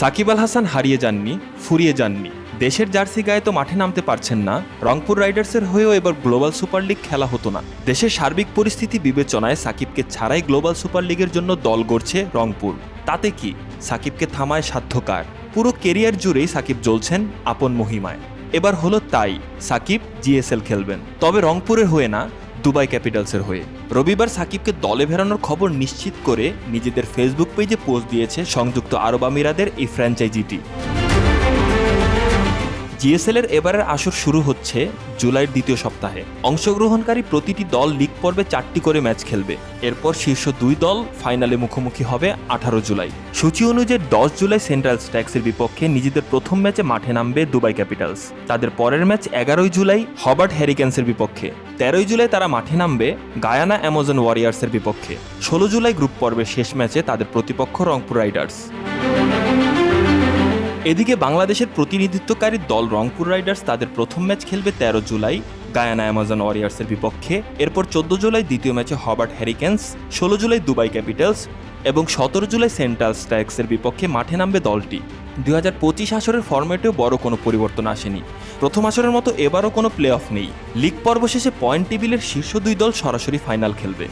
সাকিব আল হাসান হারিয়ে যাননি, ফুরিয়ে যাননি। দেশের জার্সি গায়ে তো মাঠে নামতে পারছেন না। রংপুর রাইডার্সের হয়েও এবার গ্লোবাল সুপার লিগ খেলা হতো না। দেশের সার্বিক পরিস্থিতি বিবেচনায় সাকিবকে ছাড়াই গ্লোবাল সুপার লিগের জন্য দল গড়ছে রংপুর। তাতে কি? সাকিবকে থামায় সাধ্যকার পুরো কেরিয়ার জুড়েই সাকিব জ্বলছেন আপন মহিমায়। এবার হলো তাই, সাকিব জিএসএল খেলবেন। তবে রংপুরের হয়ে না দুবাই ক্যাপিটালসের হয়ে। রবিবার সাকিবকে দলে ফেরানোর খবর নিশ্চিত করে নিজেদের ফেসবুক পেজে পোস্ট দিয়েছে সংযুক্ত আরব আমিরাদের এই ফ্র্যাঞ্চাইজিটি। জিএসএল এর এবারের আসর শুরু হচ্ছে জুলাইয়ের দ্বিতীয় সপ্তাহে। অংশগ্রহণকারী প্রতিটি দল লিগ পর্বে চারটি করে ম্যাচ খেলবে। এরপর শীর্ষ দুই দল ফাইনালে মুখোমুখি হবে আঠারো জুলাই। সূচি অনুযায়ী দশ জুলাই সেন্ট্রাল স্ট্যাক্সের বিপক্ষে নিজেদের প্রথম ম্যাচে মাঠে নামবে দুবাই ক্যাপিটালস। তাদের পরের ম্যাচ এগারোই জুলাই হবার্ট হ্যারিকেন্সের বিপক্ষে। তেরোই জুলাই তারা মাঠে নামবে গায়ানা অ্যামাজন ওয়ারিয়ার্সের বিপক্ষে। ষোলো জুলাই গ্রুপ পর্বের শেষ ম্যাচে তাদের প্রতিপক্ষ রংপুর রাইডার্স। এদিকে বাংলাদেশের প্রতিনিধিত্বকারী দল রংপুর রাইডার্স তাদের প্রথম ম্যাচ খেলবে তেরো জুলাই। গায়ানা অ্যামাজন ওয়ারিয়ার্সের বিপক্ষে। এরপর চোদ্দ জুলাই দ্বিতীয় ম্যাচে হবার্ট হ্যারিকেন্স, ষোলো জুলাই দুবাই ক্যাপিটালস এবং সতেরো জুলাই সেন্ট্রাল স্ট্যাক্সের বিপক্ষে মাঠে নামবে দলটি। দুই হাজার পঁচিশ আসরের ফরম্যাটেও বড় কোনো পরিবর্তন আসেনি। প্রথম আসরের মতো এবারও কোনো প্লে অফ নেই। লিগ পর্ব শেষে পয়েন্ট টেবিলের শীর্ষ দুই দল সরাসরি ফাইনাল খেলবে।